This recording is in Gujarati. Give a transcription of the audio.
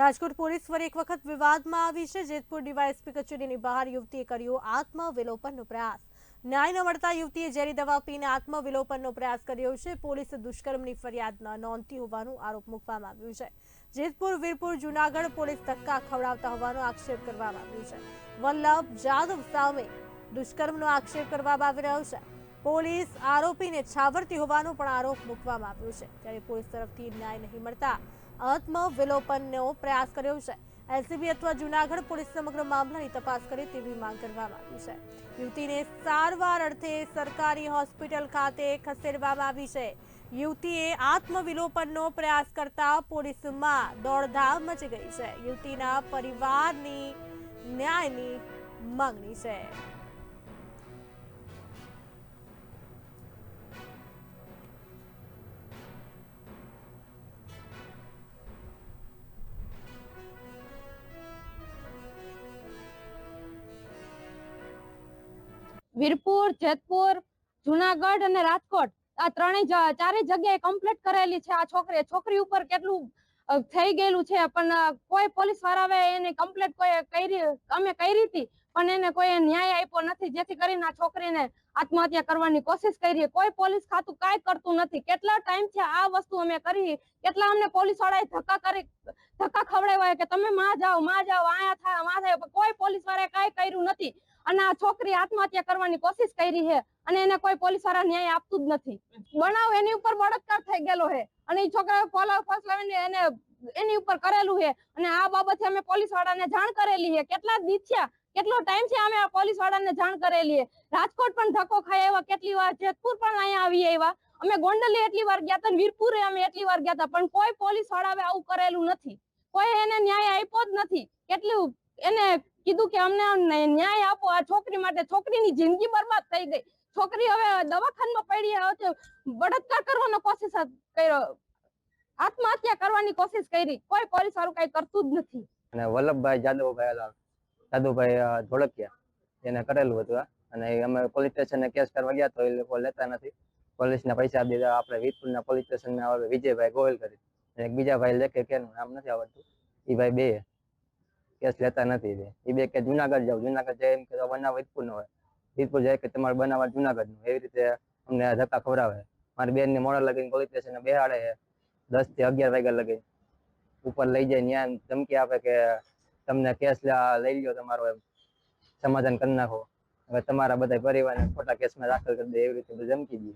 રાજકોટ પોલીસ પર એક વખત વિવાદમાં આવી છે. જેતપુર ડીવાયએસપી કચેરીની બહાર યુવતીએ કર્યો આત્મવિલોપનનો પ્રયાસ. ન્યાય ન મળતા યુવતીએ ઝેરી દવા પીને આત્મવિલોપનનો પ્રયાસ કર્યો છે. પોલીસે દુષ્કર્મની ફરિયાદ ન નોંધતી હોવાનો આરોપ મૂકવામાં આવ્યો છે. જેતપુર, વીરપુર, જુનાગઢ પોલીસ ધક્કા ખવડાવતા હોવાનો આક્ષેપ કરવામાં આવ્યો છે. વલ્લભ જાદવ સામે દુષ્કર્મનો આક્ષેપ કરવામાં આવી રહ્યો છે. પોલીસ આરોપીને છાવરતી હોવાનો પણ આરોપ મૂકવામાં આવ્યો છે. ત્યારે પોલીસ તરફથી ન્યાય નહીં મળતા આત્મવિલોપનનો પ્રયાસ કર્યો છે. એલસીબી અથવા જુનાગઢ પોલીસ સમગ્ર મામલાની તપાસ કરે તેવી માંગ કરવામાં આવી છે. યુવતીને સારવાર અર્થે સરકારી હોસ્પિટલ ખાતે ખસેડવામાં આવી છે. યુવતીએ આત્મવિલોપનનો પ્રયાસ કરતા પોલીસમાં દોડધામ મચી ગઈ છે. યુવતીના પરિવારની ન્યાયની માંગણી છે. વીરપુર, જેતપુર, જુનાગઢ અને રાજકોટ. આ ત્રણેય ચારેય જગ્યાએ કમ્પ્લીટ કરેલી છે આ છોકરી. છોકરી ઉપર કેટલું થઈ ગયેલું છે, પણ કોઈ પોલીસ વાળાએ એને કમ્પ્લીટ કોઈ કરી અમે કરી હતી પણ એને કોઈ ન્યાય આપ્યો નથી. જેથી કરીને આ છોકરીને આત્મહત્યા કરવાની કોશિશ કરી. કોઈ પોલીસ ખાતું કાંઈ કરતું નથી. કેટલા ટાઈમ છે આ વસ્તુ અમે કરી, કેટલા અમને પોલીસ વાળાએ ધક્કા કરી, ધક્કા ખવડાવ્યા કે તમે માં જાઓ માં જાઓ, આયા થાયમાં થાય કોઈ પોલીસ વાળાએ કાંઈ કર્યું નથી. અને આ છોકરી આત્મહત્યા કરવાની કોશિશ કરી છે અને એને કોઈ પોલીસવાળા ન્યાય આપતું જ નથી. બનાવ એની ઉપર બળાત્કાર થઈ ગયેલો છે. અને એ છોકરાએ ફોલાવ ફસલાવીને એને એની ઉપર કરેલું છે. અને આ બાબતે અમે પોલીસ વાળાને જાણ કરેલી છે. કેટલા દી કેટલો ટાઈમ છે અમે પોલીસ વાળાને જાણ કરેલી છે? રાજકોટ પણ ધક્કો ખાઈ આવ્યા. કેટલી વાર જેતપુર પણ અહીંયા આવી આવ્યા. અમે ગોંડલી એટલી વાર ગયા હતા વીરપુરે અમે એટલી વાર ગયા હતા. પણ કોઈ પોલીસ વાળાએ આવું કરેલું નથી. કોઈ એને ન્યાય આપ્યો જ નથી. કેટલું એને કીધું કે અમને ન્યાય આપો. આ છોકરી માટે છોકરીની જિંદગી બરબાદ થઈ ગઈ. છોકરી હવે દવાખાનામાં પડી બળાત્કાર કરવાનો કોશિશ કર્યો. આત્મહત્યા કરવાની કોશિશ કરી. કોઈ પોલીસ વાળું કઈ કરતું જ નથી. અને વલ્લભભાઈ જાદવભાઈ જાદવભાઈ ધોળકિયા. એને કરેલું હતું અને અમે પોલીસ સ્ટેશને કેસ કરવા ગયા તો એ લોકો લેતા નથી. પોલીસના પૈસા દીધા. આપણે વીરપુરના પોલીસ સ્ટેશનમાં આવે વિજયભાઈ ગોયલ કરી. એક બીજા ભાઈ લેખે કેનું નામ નથી આવડતું. એ ભાઈ બે. કેસ લેતા નથી બે એ બે કે જુનાગઢ જાવ જુનાગઢ જાય એમ કે બનાવ વીરપુર નો હોય. વીરપુર જાય કે તમારે બનાવવા જુનાગઢનું એવી રીતે અમને ધક્કા ખવડાવે. મારી બેન ને મોડા લગીને પોલીસ સ્ટેશને બેહાડે દસથી અગિયાર વાગ્યા લગી ઉપર લઈ જાય ત્યાં ધમકી આપે કે તમને કેસ લઈ લ્યો તમારો એમ. સમાધાન કરી નાખો. હવે તમારા બધા પરિવારને ખોટા કેસમાં દાખલ કરી દે એવી રીતે ધમકી દે.